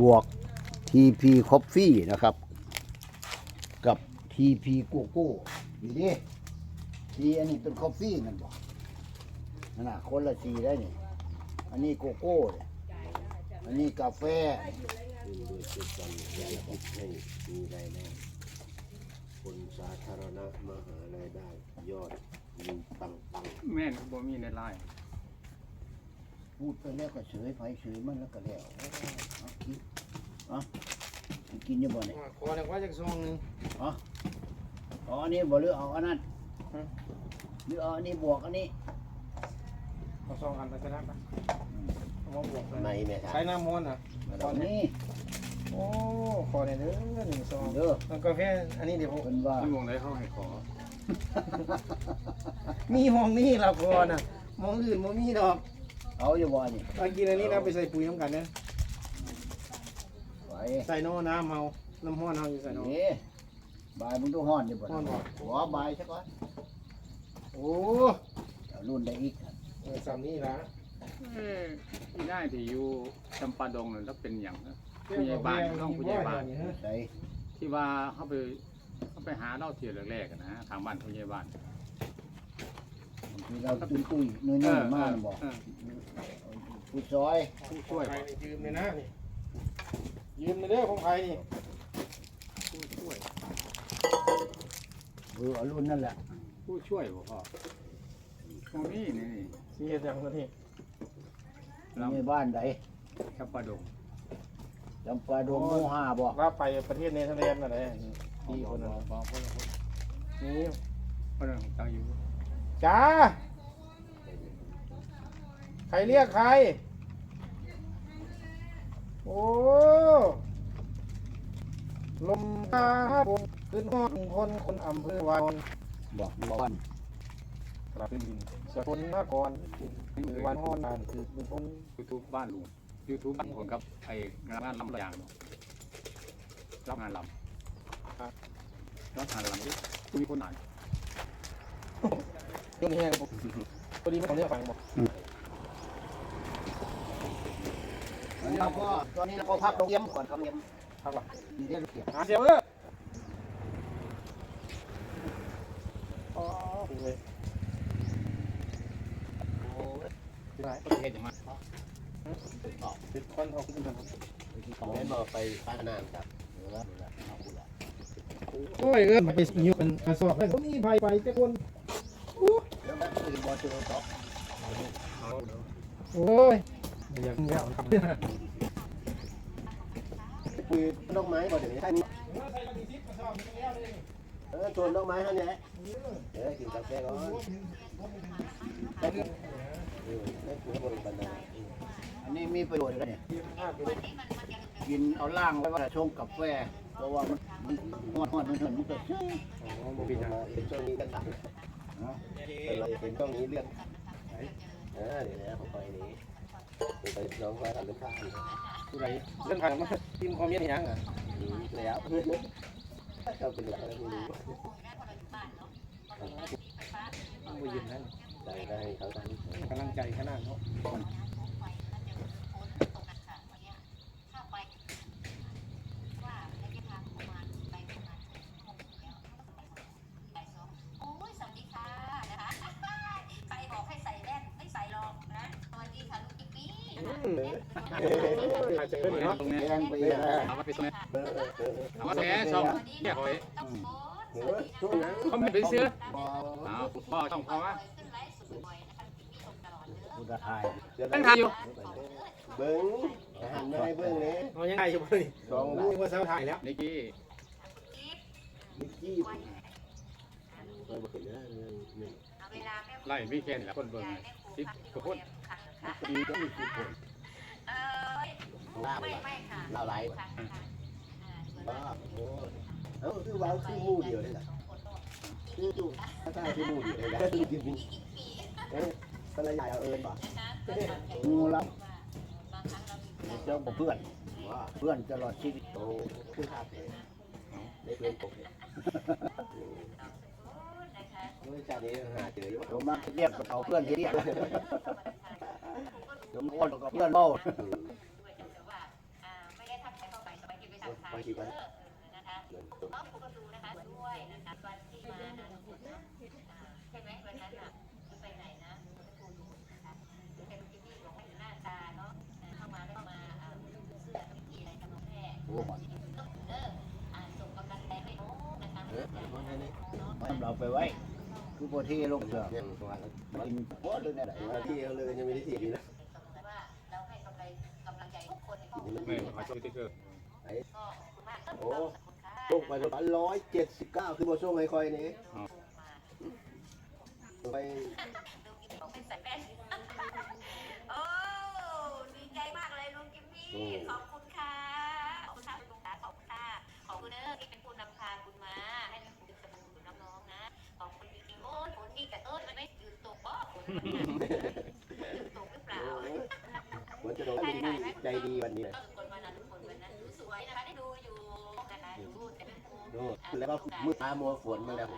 บวก TP Coffee นะครับ กับ TP โกโก้ดีดิทีอันนี้เป็นคอฟฟี่นั่นบอกนั่นน่ะคนละสีได้นี่ อันนี้โกโก้เนี่ยอันนี้กาแฟซึ่งโดยจุดวันอยากคิดให้มีรายได้คนสาธารณะมาหารายได้ ยอดมีปังปัง แม่นบ่มีในไลน์ พูดไปแล้วก็เฉยไปเฉยมันแล้วก็แล้วเอากินเอากินอยังบ่เนี่ยขอแต่ว่าจากซองหนึงอ๋ออ๋ออันนี้บ่หรือเอาอันนั้นหรือเอาอันนี้บวกอันนี้เอาซองอันไปก็ได้ปะเอามาบวกกันในไหมครับใช้น้ำมันอะเอาอันนี้โอ้ขอเนี่ยเด้อหนึ่งซองเด้อแล้วกาแฟอันนี้เดี๋ยวผมเป็นว่าที่วงไหนเขาให้ขอ มีห้องนี้ละพอน่ะมองอื่นบ่มีดอก เอาอยู่บ่นี่เอากินอันนี้นะไปใส่ปุ๋ยน้ำกันเด้อไปใส่โน่น้ำเมาน้ำห้อนเฮาอยู่ใส่โน่นี่บายมึงต้องฮ้อนอยู่บ่ฮ้อนบ่หัวบายซะก่อนโอ้เอารุ่นได้อีกเออสามนี้ละเอ้ยที่ได้ที่อยู่จำปาดงนั่นแล้วเป็นอย่างนะผู้ใหญ่บ้านต้องผู้ใหญ่บ้านใส่ที่ว่าเขาไปเขาไปหาเหล้าเที่ยวแรกๆอะนะทางบ้านผู้ใหญ่บ้าน ที่เราตุ้ยตุ้ยๆน้อยๆมากบอกเออผู้ซอยผู้ช่วยใครยืมเลยนะนี่ยืมเลยเด้อของใครนี่ผู้ช่วยเออเอารุ่นนั่นแหละ ผู้ช่วยบ่พ่อตรงนี้นี่นี่สิเฮ็ดจังซั่นนี่ในบ้านใดจำปาดงจำปาดงหมู่ห้าบอกว่าไปประเทศเนเธอร์แลนด์น่ะเด้พี่คนนั้นบอกคนละคนนี่คนนั้นตั้งอยู่ จ้าใครเรียกใคร โอ้ลมพาบนขึ้นห้องคนคนอำเภอวานบอกบ้านกลับดินสกลนครมือวันห้อนนานคือเป็นคนยูทูบบ้านลุงยูทูบบ้านผมกับไอ้งานลำระยางเนาะรับงานลำรับงานลำที่มีคนอ่าน ยงแห้งผมพอดีไม่เอาเนื้อฟังบอกตอนนี้เราก็ตอนนี้เราก็พักโรงเรียนก่อนครับเรียนพักหลังมีเรื่อเกี่ยวหาเสียวเด้ออ๋อเลยโอ้ยที่ไหนก็เห็นอย่างมันติดควันเอาขึ้นมาแม่มาไปป้านานครับโอ้ยเอิ้นไปอยู่เป็นกระสอบได้คนนี้ไปไปแต่คน แล้วมันคือบ่เจอต่อ โอ้ยอยากเงี้ยครับคือดอกไม้ก่อนเดี๋ยวนี้ท่านเออชวนดอกไม้ท่านเนี่ยเดี๋ยวกินกาแฟก่อนอันนี้มีประโยชน์อะไรเนี่ยกินเอาล่างไว้ว่าชงกาแฟเพราะว่ามันมันฮอดมันเถินมันก็ชื่ออ๋อโมบินมาเห็นช่วงนี้กันต่าง เนาะเราเห็นต้องนี้เรื่องเออเดี๋ยวนะผมไปนี้ไปน้องไปทำเรื่องข้าวผู้ใดเรื่องทางมาทีมความเมนต์ยังอะแล้วก็เป็นอะไรไม่รู้ต้องไปยืนนั่นได้ได้เขาทำกำลังใจขนาดเนาะ โอ้ยสวัสดีค่ะนะคะใครบอกให้ใส่แว่นไม่ใส่หรอกนะสวัสดีค่ะลูกกิ๊กกี้ ใครจะ เล่นเนาะตรงนี้แรงไปนะเอามาไปตรงนี้เอามาแท้ช่องเนี่ยหอยต้องโพสเออช่วงนั้นเขาไม่ไปซื้อบ่เอาพ่อช่องพ่อว่าขึ้นไลฟ์สดบ่อยนะคะมีชมตลอดเลยผู้ทายตั้งทายอยู่เบิ้งอาหารไม่ให้เบิ้งเลยเอายังไงอยู่บ่นี่สองรู้ว่าเช้าถ่ายแล้วนิกกี้นิกกี้ไปบอกเห็นนะหนึ่งเอาเวลาแม่ไล่พี่แค่นี่แหละคนเบิ่งสิบกว่าคน ปีก็มีกี่คนเออล่าไม่ไม่ค่ะล่าไรค่ะค่ะอ่าส่วนบ้าโอ้เอ้าคือว้าวคือมู่เดียวเลยล่ะคืออยู่ถ้าได้คือมู่เดียวเลยนะคือกินเอ๊ะภรรยาเอาเอิญป่ะงูรับบางครั้งเรามีเจ้าบ่เพื่อนว่าเพื่อนตลอดชีวิตโตคือขาดเลยได้เพื่อนปกเลยนะคะเมื่อชาตินี้หาเจออยู่ผมมาเรียกเอาเพื่อนเรียกผมคนกับ เพื่อนเบ้าด้วยแต่ว่าอ่าไม่ได้ทนะคะเงินสดน้องคุณก็ดูนะคะด้วยนะคะวันที่มานะอ่าใช่ไหมวันนั้นอะไปไหนนะคุณดูนะคะเป็นที่นี่บอกให้หน้าตาเนาะเข้ามาแล้วมาอ่าเสื้อกับพี่อะไรกับน้องแม่เอออ่านส่งกำลังใจให้น้องนะคะเออเอาให้นี่ทำเราไปไว้คือโปรทีลงเสือยังวางมันโคตรเลยเนี่ยมาที่เอาเลยยังไม่ได้ที่ดีนะ ไม่มาช่วยติ๊กเกอร์โอ้ส่งไปประมาณร้อยเจ็ดสิบเก้าคือมาส่งให้คอยนี่ไปใส่แป้งโอ้ดีใจมากเลยลุงกิมมี่ขอบคุณค่ะขอบคุณค่ะลุงขาขอบคุณค่ะขอบคุณเด้อที่เป็นผู้นำพาคุณมาให้คุณสนับสนุนน้องๆนะขอบคุณจริงๆโอ้ฝนที่กระเอิญมันไม่ยืนตกบ่ฝน วันนี้ก็คนวันนั้นทุกคนวันนั้นดูสวยนะคะได้ดูอยู่นะคะดูแต่ไม่พูดดูแล้วก็มือตามัวฝนมาแล้ว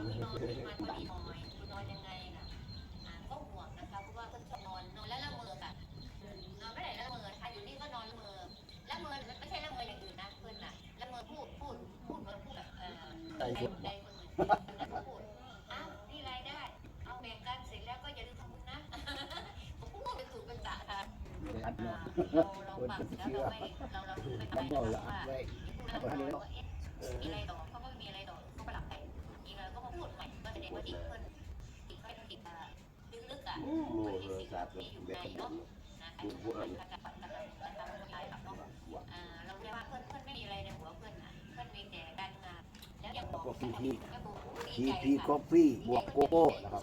อาที่นอนที่มันก็ดีนอยคุณนอนยังไงน่ะอ่าก็ห่วงนะคะเพราะว่าเพิ่นชอบนอนนอนแล้วละเมอค่ะนอนไม่ได้ละเมอค่ะอยู่นี่ก็นอนละเมอละเมอไม่ใช่ละเมออย่างอื่นนะเพิ่อนน่ะละเมอพูดพูดพูดเหมือนพูดแบบเอ่อใจใจสุดใจคนอื่นแล้วพูดอ้าวนี่รายได้เอาแบ่งกันเสร็จแล้วก็อย่าลืมทำบุญนะผมพูดเป็นถูกเป็นจ่าค่ะเราเราฟังแล้วเราไม่เราเราไม่ทำอะไรบอกนะละอัว่าาสตร์ที่อยู่แบบในนี้เนาะนะใครเป็นคนกระทำกระทำกระทำกระทำลายแบบเนาะอ่าเราเรียกว่าเพื่อนเพื่อนไม่มีอะไรในหัวเพื่อนนะเพื่อนมีแต่การงานแล้วอย่างบอกก็พีพีแล้วบอกพีพีกาแฟบวกโกโก้นะครับ